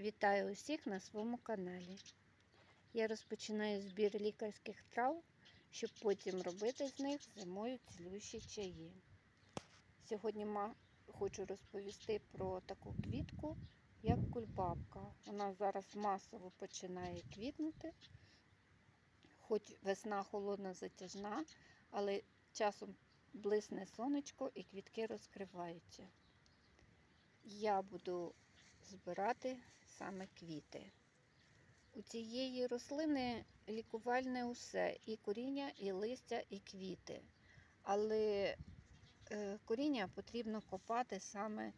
Вітаю усіх на своєму каналі. Я розпочинаю збір лікарських трав, щоб потім робити з них зимою цілющі чаї. Сьогодні хочу розповісти про таку квітку, як кульбабка. Вона зараз масово починає квітнути, хоч весна холодна затяжна, але часом блисне сонечко і квітки розкриваються. Я буду збирати саме квіти. У цієї рослини лікувальне усе і коріння, і листя, і квіти. Але е, коріння потрібно копати саме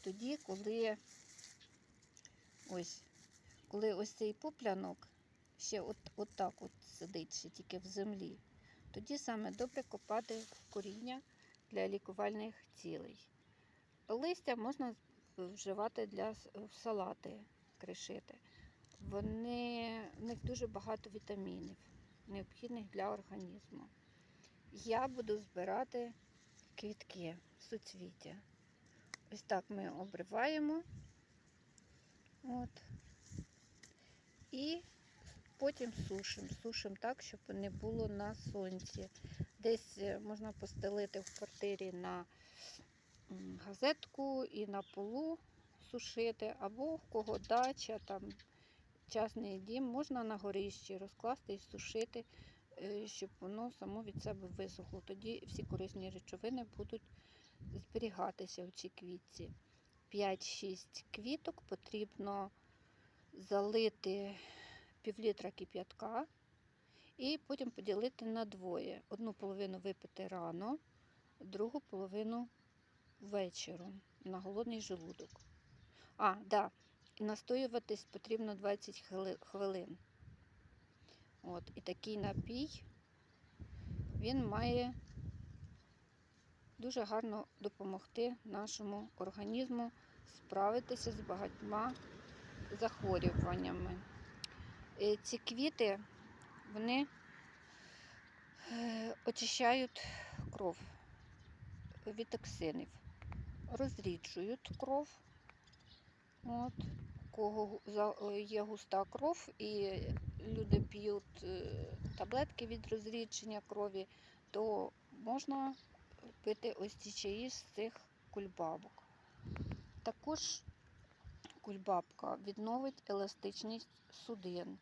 тоді, коли ось, коли ось цей поплянок ще от, от так от сидить, ще тільки в землі. Тоді саме добре копати коріння для лікувальних цілей. Листя можна вживати для в салати, кришити. Вони, в них дуже багато вітамінів, необхідних для організму. Я буду збирати квітки, суцвіття. Ось так ми обриваємо. От. І потім сушимо. Сушимо так, щоб не було на сонці. Десь е, можна постелити в квартирі на газетку і на полу сушити, або в кого дача, там частний дім, можна на горищі розкласти і сушити, е, щоб воно само від себе висохло. Тоді всі корисні речовини будуть зберігатися у цій квітці. 5-6 квіток потрібно залити півлітра кип'ятка і потім поділити на двоє. Одну половину випити рано, другу половину вечором на голодний желудок. А, да, і настоюватись потрібно 20 хвилин. От, і такий напій він має дуже гарно допомогти нашому організму справитися з багатьма захворюваннями. Е, Ці квіти вони е, очищають кров від токсинів, розріджують кров. От. Кого е, є густа кров і люди п'ють е, таблетки від розрідження крові, то можна пити ось ці чаї з цих кульбабок. Також кульбабка відновить еластичність судин,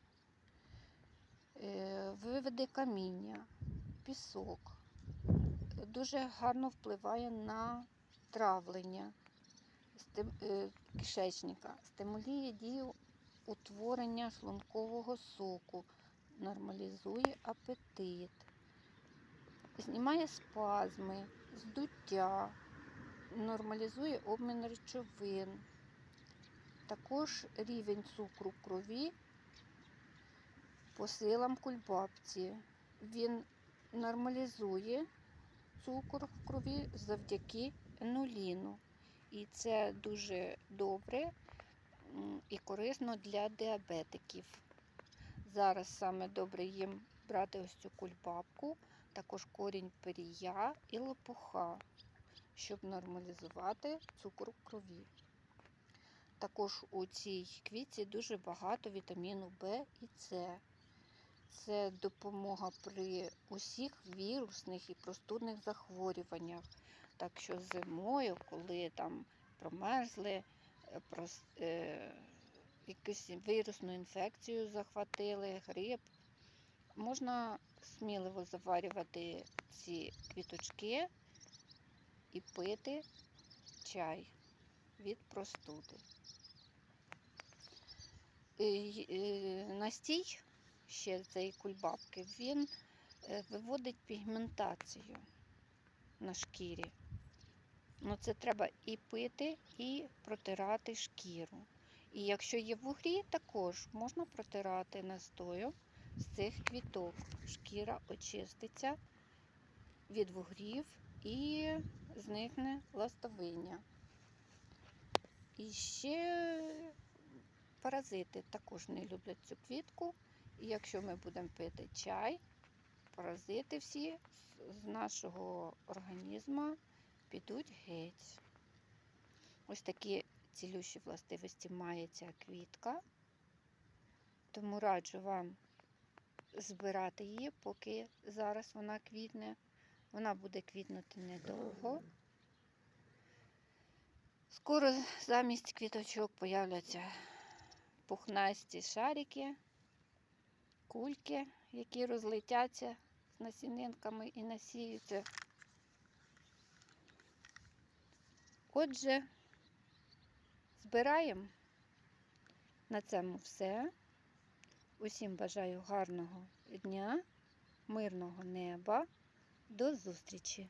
е, виведе каміння, пісок, дуже гарно впливає на травлення е, кишечника, стимулює дію утворення шлункового соку, нормалізує апетит, знімає спазми, здуття, нормалізує обмін речовин. Також рівень цукру в крові по силам кульбабці. Він нормалізує цукор в крові завдяки енуліну. І це дуже добре і корисно для діабетиків. Зараз саме добре їм брати ось цю кульбабку, також корінь перія і лопуха, щоб нормалізувати цукор в крові. Також у цій квітці дуже багато вітаміну В і С. Це допомога при усіх вірусних і простудних захворюваннях. Так що зимою, коли там промерзли, е, е, якусь вірусну інфекцію захватили, грип, можна сміливо заварювати ці квіточки і пити чай від простуди. Е, Настій ще цієї кульбабки, він е, виводить пігментацію на шкірі. Ну, це треба і пити, і протирати шкіру. І якщо є вугрі, також можна протирати настою з цих квіток. Шкіра очиститься від вугрів і зникне ластовиння. І ще паразити також не люблять цю квітку. І якщо ми будемо пити чай, паразити всі з- нашого організму підуть геть. Ось такі цілющі властивості має ця квітка. Тому раджу вам збирати її, поки зараз вона квітне. Вона буде квітнути недовго. Скоро замість квіточок появляться пухнасті шарики, кульки, які розлетяться з насінинками і насіються. Отже, збираємо. На цьому все. Усім бажаю гарного дня, мирного неба. До зустрічі!